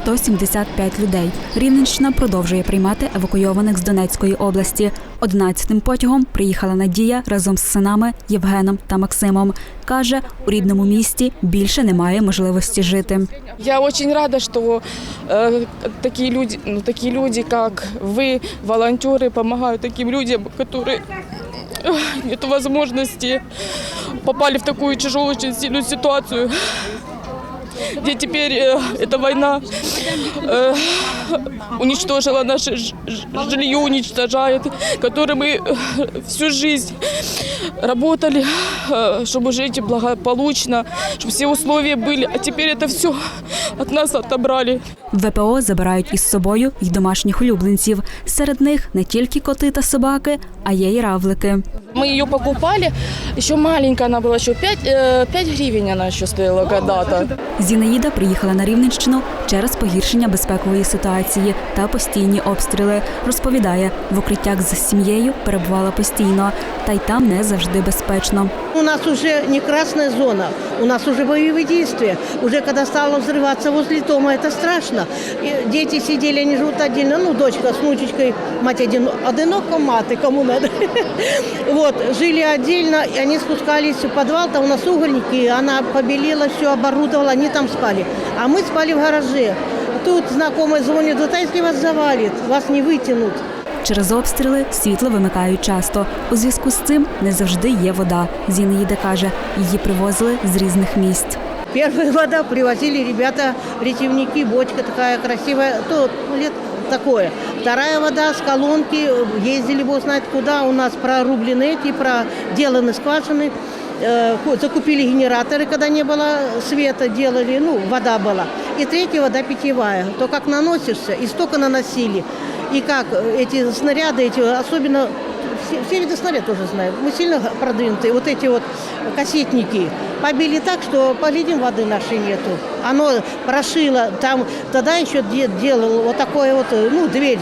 175 людей. Рівненщина продовжує приймати евакуйованих з Донецької області. Одинадцятим потягом приїхала Надія разом з синами Євгеном та Максимом. Каже, у рідному місті більше немає можливості жити. Я очень рада, что э, такие люди, ну, такие люди, как вы, волонтеры, помогают таким людям, которые э, нет возможности, попали в такую тяжелую, очень сильную ситуацию, где теперь э, эта война э, уничтожила наше ж- ж- жилье, уничтожает, которое мы э, всю жизнь работали, э, чтобы жить благополучно, чтобы все условия были, а теперь это все от нас отобрали. ВПО забирають із собою й домашніх улюбленців. Серед них не тільки коти та собаки, а є й равлики. Мы ее покупали, еще маленькая она была, еще 5, 5 гривен она еще стоила когда-то. Зінаїда приїхала на Рівненщину через погіршення безпекової ситуації та постійні обстріли. Розповідає, в укриттях з сім'єю перебувала постійно, та й там не завжди безпечно. У нас уже не красная зона, у нас уже боевые действия. Уже когда стало взрываться возле дома, это страшно. И дети сидели, они живут отдельно, ну, дочка с внучечкой, мать один, одиноко маты, кому надо. Вот, жили отдельно, и они спускались в подвал, там у нас угольники, она побелела, все оборудовала, они там спали. А мы спали в гараже. Тут знакомый звонит, вот а если вас завалит, вас не вытянут. Через обстріли світло вимикають часто. У зв'язку з цим не завжди є вода. Зінаїда каже, її привозили з різних місць. Первая вода привозили ребята, ретивники, бочка такая красивая, то лет такое. Вторая вода с колонки, ездили бог знает куда, у нас прорублены эти, проделаны скважины. Э, ку- Закупили генераторы, когда не было света, делали, ну, вода была. И третья вода питьевая. То, как наносишься, и столько наносили. И как э, эти снаряды, эти, особенно все, все виды снарядов тоже знаю. Мы сильно продвинутые. Вот эти вот кассетники побили так, что поглядим, воды нашей нету. Оно прошило. Там тогда еще дед делал вот такое вот, э, ну, дверь.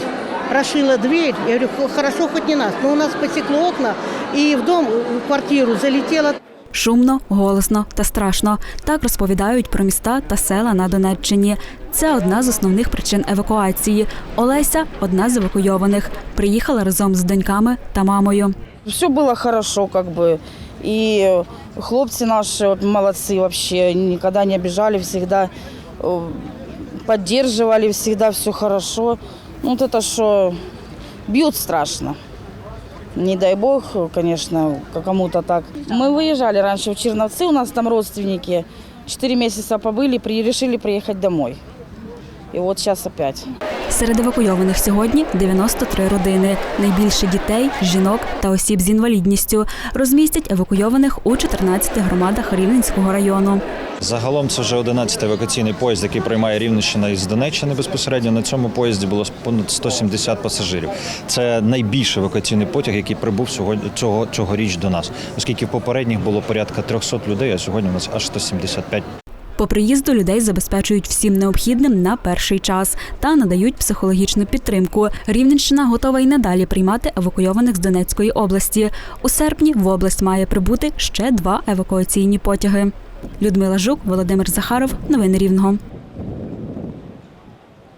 Прошила дверь. Я говорю, «Х- хорошо хоть не нас. Но у нас потекло окна, и в дом, в квартиру залетело Шумно, голосно та страшно. Так розповідають про міста та села на Донеччині. Це одна з основних причин евакуації. Олеся одна з евакуйованих. Приїхала разом з доньками та мамою. Все было хорошо, как бы. И хлопцы наши вот молодцы вообще, никогда не обижали, всегда э, поддерживали, всегда все хорошо. Ну, вот это что бьют страшно. Не дай бог, конечно, кому-то так. Мы выезжали раньше в Черновцы, у нас там родственники. Четыре месяца побыли, при, решили приехать домой. И вот сейчас опять. Серед евакуйованих сьогодні 93 родини. Найбільше дітей, жінок та осіб з інвалідністю розмістять евакуйованих у 14 громадах Рівненського району. Загалом це вже 11-й евакуаційний поїзд, який приймає Рівненщина із Донеччини безпосередньо. На цьому поїзді було понад 170 пасажирів. Це найбільший евакуаційний потяг, який прибув сьогодні цього цьогоріч до нас, оскільки в попередніх було порядка 300 людей, а сьогодні у нас аж 175 По приїзду людей забезпечують всім необхідним на перший час та надають психологічну підтримку. Рівненщина готова й надалі приймати евакуйованих з Донецької області. У серпні в область має прибути ще два евакуаційні потяги. Людмила Жук, Володимир Захаров. Новини Рівного.